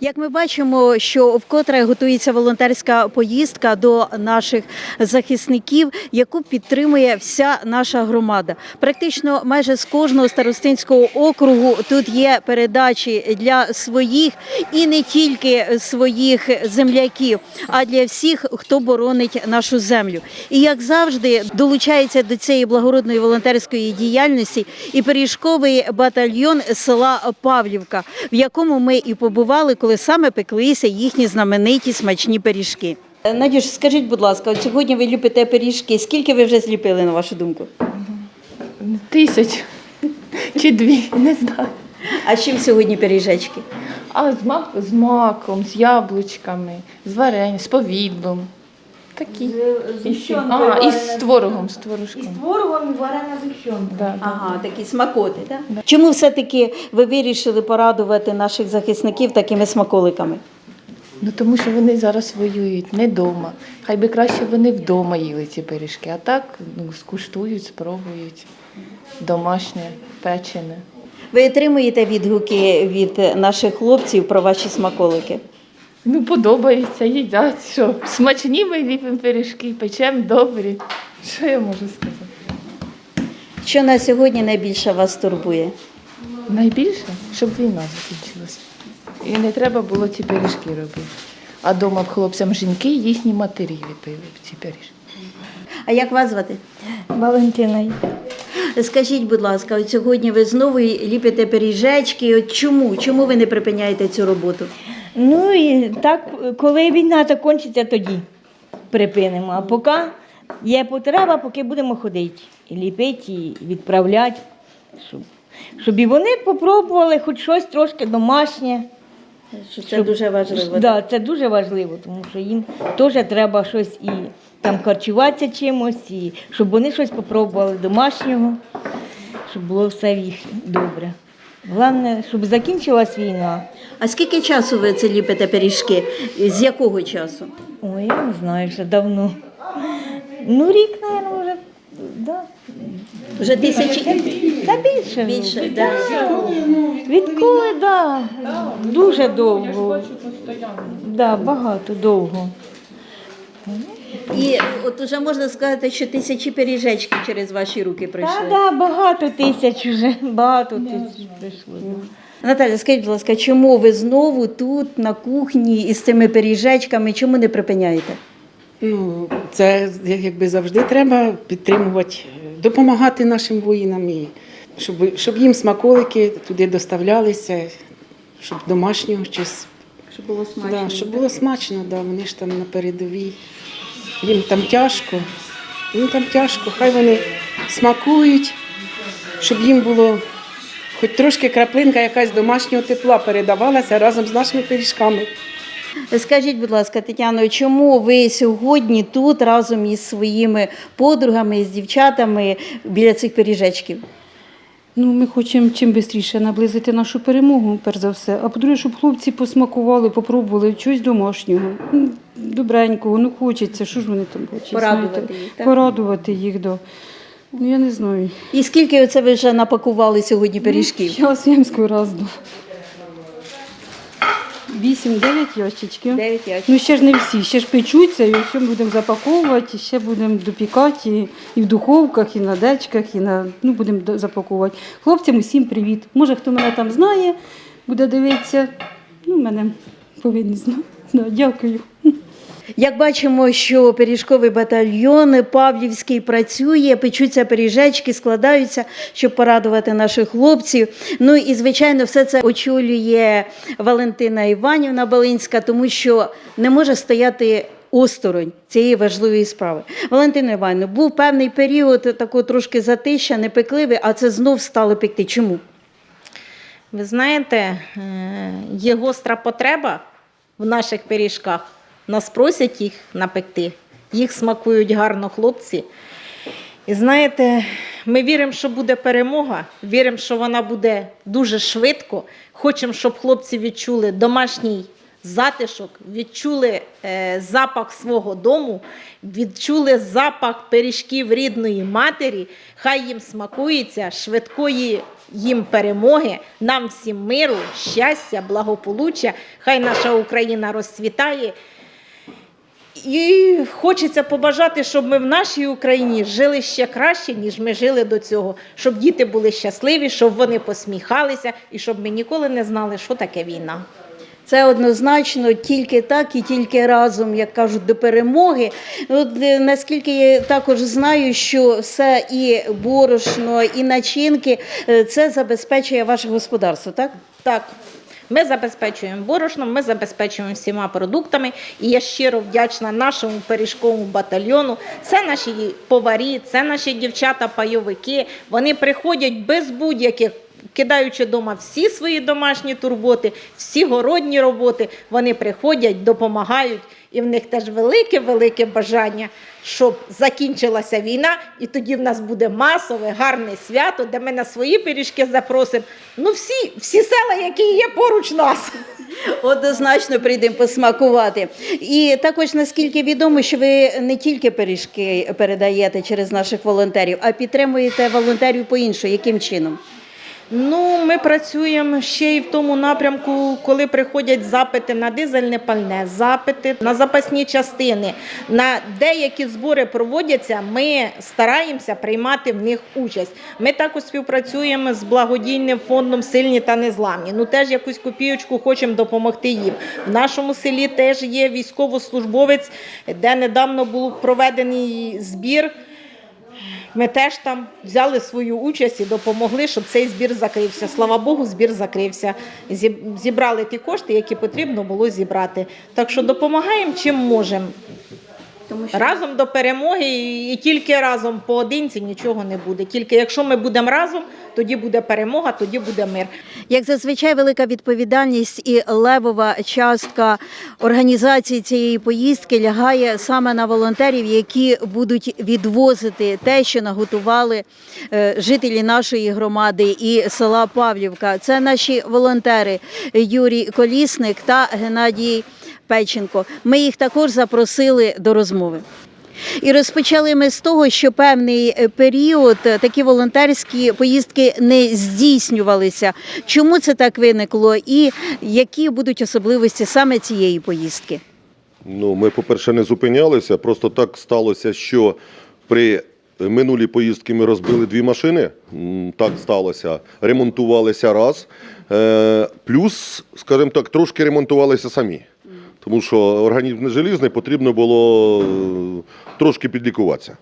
Як ми бачимо, що вкотре готується волонтерська поїздка до наших захисників, яку підтримує вся наша громада. Практично майже з кожного старостинського округу тут є передачі для своїх і не тільки своїх земляків, а для всіх, хто боронить нашу землю. І як завжди долучається до цієї благородної волонтерської діяльності і пиріжковий батальйон села Павлівка, в якому ми і побували, коли саме пеклися їхні знамениті смачні пиріжки. Надюш, скажіть, будь ласка, от сьогодні ви ліпите пиріжки. Скільки ви вже зліпили, на вашу думку? Тисяч чи дві, не знаю. А з чим сьогодні пиріжечки? А з, мак, з маком, з яблучками, з варенням, з повідлом. Такі. І ще- а, і з творогом, з творожком. творогом і варена згущенка. Да, да. Ага, такі смакоти, так? Чому все-таки ви вирішили порадувати наших захисників такими смаколиками? Ну тому що вони зараз воюють не вдома. Хай би краще вони вдома їли ці пиріжки, а так ну, скуштують, спробують. Домашнє, печене. Ви отримуєте відгуки від наших хлопців про ваші смаколики? Ну, подобається, їдять. Що смачні ми ліпимо пиріжки, печемо добрі. Що я можу сказати? Що на сьогодні найбільше вас турбує? Найбільше, щоб війна закінчилася. І не треба було ці пиріжки робити. А дома б хлопцям жінки їхні матері ліпили б ці пиріжки. А як вас звати? Валентина. Скажіть, будь ласка, от сьогодні ви знову ліпите пиріжечки. От чому? Чому ви не припиняєте цю роботу? Ну і так, коли війна закінчиться, тоді припинимо. А поки є потреба, поки будемо ходити. І ліпити, і відправляти, щоб, щоб і вони попробували хоч щось трошки домашнє. Що це дуже важливо. Да, це дуже важливо, тому що їм теж треба щось і там харчуватися чимось, і щоб вони щось попробували домашнього, щоб було все в їх добре. Головне, щоб закінчилась війна. А скільки часу ви це ліпите пиріжки? З якого часу? Ой, я не знаю, вже давно. Ну, рік, мабуть, вже. Да. Вже тисячі Та більше. більше. Да. Відколи, да. Дуже довго. Да, багато довго. І от уже можна сказати, що тисячі пиріжечків через ваші руки прийшли. Та, да, багато тисяч вже. Багато тисяч прийшло. Наталя, скажіть, будь ласка, чому ви знову тут на кухні із цими пиріжечками? Чому не припиняєте? Ну, це якби завжди треба підтримувати, допомагати нашим воїнам, і щоб, щоб їм смаколики туди доставлялися, щоб домашнього щось. Щоб було Да, щоб було смачно, да, вони ж там на передовій. Їм там тяжко, їм там тяжко, хай вони смакують, щоб їм було хоч трошки краплинка якась домашнього тепла передавалася разом з нашими пиріжками. Скажіть, будь ласка, Тетяно, чому ви сьогодні тут разом із своїми подругами, з дівчатами біля цих пиріжечків? Ну, Ми хочемо чим швидше наблизити нашу перемогу, перш за все. А по-друге, щоб хлопці посмакували, попробували щось домашнього. Ну, добренького, ну хочеться, що ж вони там хочуть. Порадувати їх. Порадувати їх, да. Ну, я не знаю. І скільки оце ви вже напакували сьогодні пиріжків? Ну, я Сємську раз. Да. 8-9 ящичків. 9 ящиків. Ну ще ж не всі, ще ж печуться, і все будемо запаковувати, і ще будемо допікати і, і в духовках, і на дечках, і на ну будемо до- запаковувати. Хлопцям усім привіт. Може, хто мене там знає, буде дивитися. Ну, мене повинні знати. Да, дякую. Як бачимо, що пиріжковий батальйон Павлівський працює, печуться пиріжечки, складаються, щоб порадувати наших хлопців. Ну і звичайно, все це очолює Валентина Іванівна Балинська, тому що не може стояти. Осторонь цієї важливої справи. Валентина Іванівна, був певний період такого трошки затища, непекливий, а це знов стало пекти. Чому? Ви знаєте, е, є гостра потреба в наших пиріжках. Нас просять їх напекти. Їх смакують гарно хлопці. І знаєте, ми віримо, що буде перемога, віримо, що вона буде дуже швидко. Хочемо, щоб хлопці відчули домашній затишок, відчули е, запах свого дому, відчули запах пиріжків рідної матері. Хай їм смакується швидкої їм перемоги, нам всім миру, щастя, благополуччя. Хай наша Україна розцвітає. І хочеться побажати, щоб ми в нашій Україні жили ще краще, ніж ми жили до цього, щоб діти були щасливі, щоб вони посміхалися і щоб ми ніколи не знали, що таке війна. Це однозначно тільки так і тільки разом, як кажуть, до перемоги. От, е, наскільки я також знаю, що все і борошно, і начинки е, це забезпечує ваше господарство, так? Так, ми забезпечуємо борошном, ми забезпечуємо всіма продуктами. І я щиро вдячна нашому пиріжковому батальйону. Це наші поварі, це наші дівчата-пайовики. Вони приходять без будь-яких. Кидаючи вдома всі свої домашні турботи, всі городні роботи, вони приходять, допомагають, і в них теж велике-велике бажання, щоб закінчилася війна, і тоді в нас буде масове, гарне свято, де ми на свої пиріжки запросимо. Ну, всі, всі села, які є поруч нас. Однозначно прийдемо посмакувати. І також наскільки відомо, що ви не тільки пиріжки передаєте через наших волонтерів, а підтримуєте волонтерів по іншому. Яким чином? Ну, ми працюємо ще й в тому напрямку, коли приходять запити на дизельне пальне, запити на запасні частини. На деякі збори проводяться, ми стараємося приймати в них участь. Ми також співпрацюємо з благодійним фондом Сильні та Незламні. Ну теж якусь копійочку хочемо допомогти їм. В нашому селі теж є військовослужбовець, де недавно був проведений збір. Ми теж там взяли свою участь і допомогли, щоб цей збір закрився. Слава Богу, збір закрився. Зібрали ті кошти, які потрібно було зібрати. Так що допомагаємо чим можемо. Разом до перемоги і, і тільки разом поодинці нічого не буде. Тільки якщо ми будемо разом, тоді буде перемога, тоді буде мир. Як зазвичай велика відповідальність і левова частка організації цієї поїздки лягає саме на волонтерів, які будуть відвозити те, що наготували е, жителі нашої громади і села Павлівка. Це наші волонтери Юрій Колісник та Геннадій Печенко. Ми їх також запросили до розмови. І розпочали ми з того, що певний е, період е, такі волонтерські поїздки не здійснювалися. Чому це так виникло, і які будуть особливості саме цієї поїздки? Ну, ми, по-перше, не зупинялися. Просто так сталося, що при минулій поїздці ми розбили дві машини. Так сталося. Ремонтувалися раз. Е, Плюс, скажімо так, трошки ремонтувалися самі. Тому що організм не желізний, потрібно було е, трошки підлікуватися.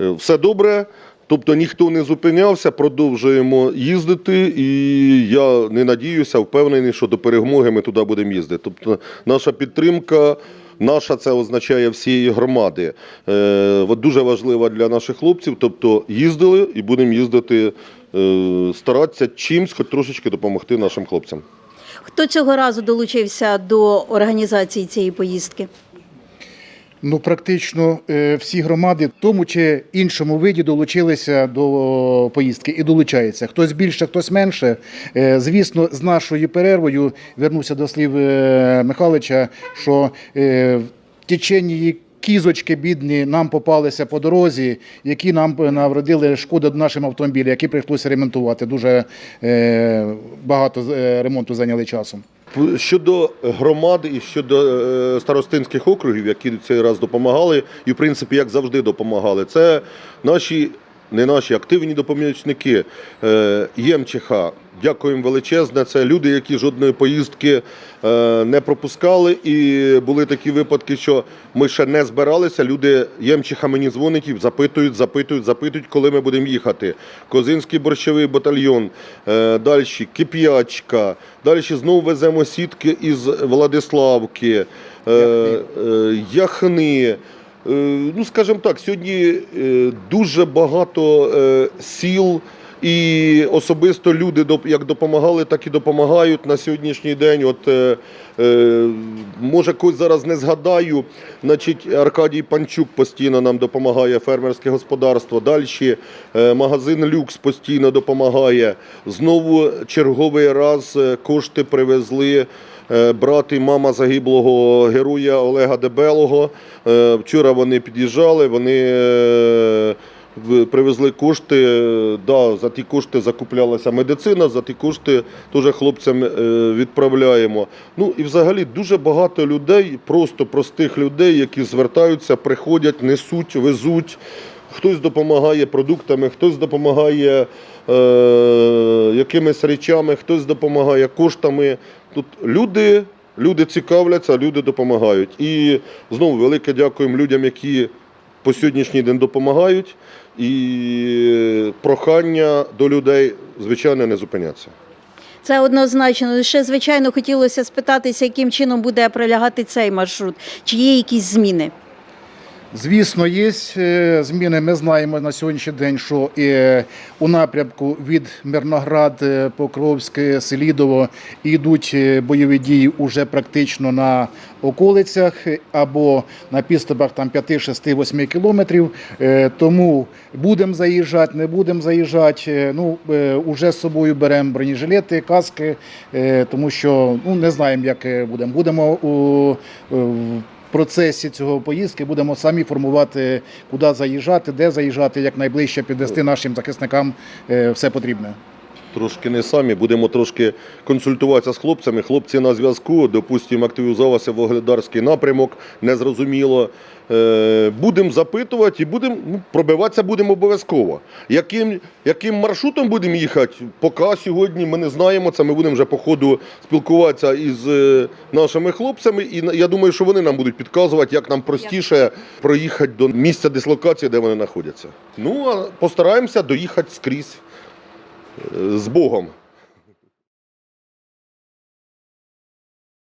Е, Все добре. Тобто ніхто не зупинявся, продовжуємо їздити, і я не надіюся, впевнений, що до перемоги ми туди будемо їздити. Тобто наша підтримка, наша це означає всієї громади. Е, дуже важлива для наших хлопців. Тобто їздили і будемо їздити, старатися чимсь, хоч трошечки допомогти нашим хлопцям. Хто цього разу долучився до організації цієї поїздки? Ну, практично е, всі громади в тому чи іншому виді долучилися до поїздки і долучаються. Хтось більше, хтось менше. Е, Звісно, з нашою перервою вернуся до слів е, Михайловича, що в течені кізочки бідні нам попалися по дорозі, які нам навродили шкоду нашим автомобілям, які прийшлося ремонтувати. Дуже е, багато е, ремонту зайняли часом. Щодо громади і щодо е, старостинських округів, які цей раз допомагали, і в принципі, як завжди, допомагали, це наші, не наші активні допомічники е, ЄМЧХ. Дякуємо величезне. Це люди, які жодної поїздки е, не пропускали. І були такі випадки, що ми ще не збиралися. Люди ЄМЧХ мені дзвонять і запитують, запитують, запитують, коли ми будемо їхати. Козинський борщовий батальйон, е, далі Кип'ячка, далі знову веземо сітки із Владиславки, Яхни. Е, Ну, скажімо так, сьогодні е, дуже багато е, сіл і особисто люди як допомагали, так і допомагають на сьогоднішній день. От е, може когось зараз не згадаю. Значить, Аркадій Панчук постійно нам допомагає, фермерське господарство. Далі е, магазин Люкс постійно допомагає. Знову черговий раз кошти привезли брат і мама загиблого героя Олега Дебелого. Е, Вчора вони під'їжджали, вони е, привезли кошти. е, Да, за ті кошти закуплялася медицина, за ті кошти теж хлопцям е, відправляємо. Ну і взагалі дуже багато людей, просто простих людей, які звертаються, приходять, несуть, везуть. Хтось допомагає продуктами, хтось допомагає е, якимись речами, хтось допомагає коштами. Тут люди, люди цікавляться, люди допомагають. І знову велике дякуємо людям, які по сьогоднішній день допомагають. І прохання до людей, звичайно, не зупиняться. Це однозначно. Ще звичайно хотілося спитатися, яким чином буде пролягати цей маршрут. Чи є якісь зміни? Звісно, є е, зміни. Ми знаємо на сьогоднішній день, що е, у напрямку від Мирноград, е, Покровське, Селідово йдуть бойові дії уже практично на околицях або на підступах там 5, 6, 8 кілометрів. Тому будемо заїжджати, не будемо заїжджати. Ну, е, уже з собою беремо бронежилети, каски, тому що ну, не знаємо, як будемо. Будемо у процесі цього поїздки будемо самі формувати, куди заїжджати, де заїжджати, як найближче підвести нашим захисникам е, все потрібне. Трошки не самі, будемо трошки консультуватися з хлопцями. Хлопці на зв'язку, допустимо, активізувався Вогледарський напрямок, незрозуміло. Е, Будемо запитувати і будемо ну, пробиватися будемо обов'язково. Яким, яким маршрутом будемо їхати, поки сьогодні ми не знаємо. Це ми будемо вже по ходу спілкуватися із е, нашими хлопцями. І я думаю, що вони нам будуть підказувати, як нам простіше проїхати до місця дислокації, де вони знаходяться. Ну а постараємося доїхати скрізь. З Богом.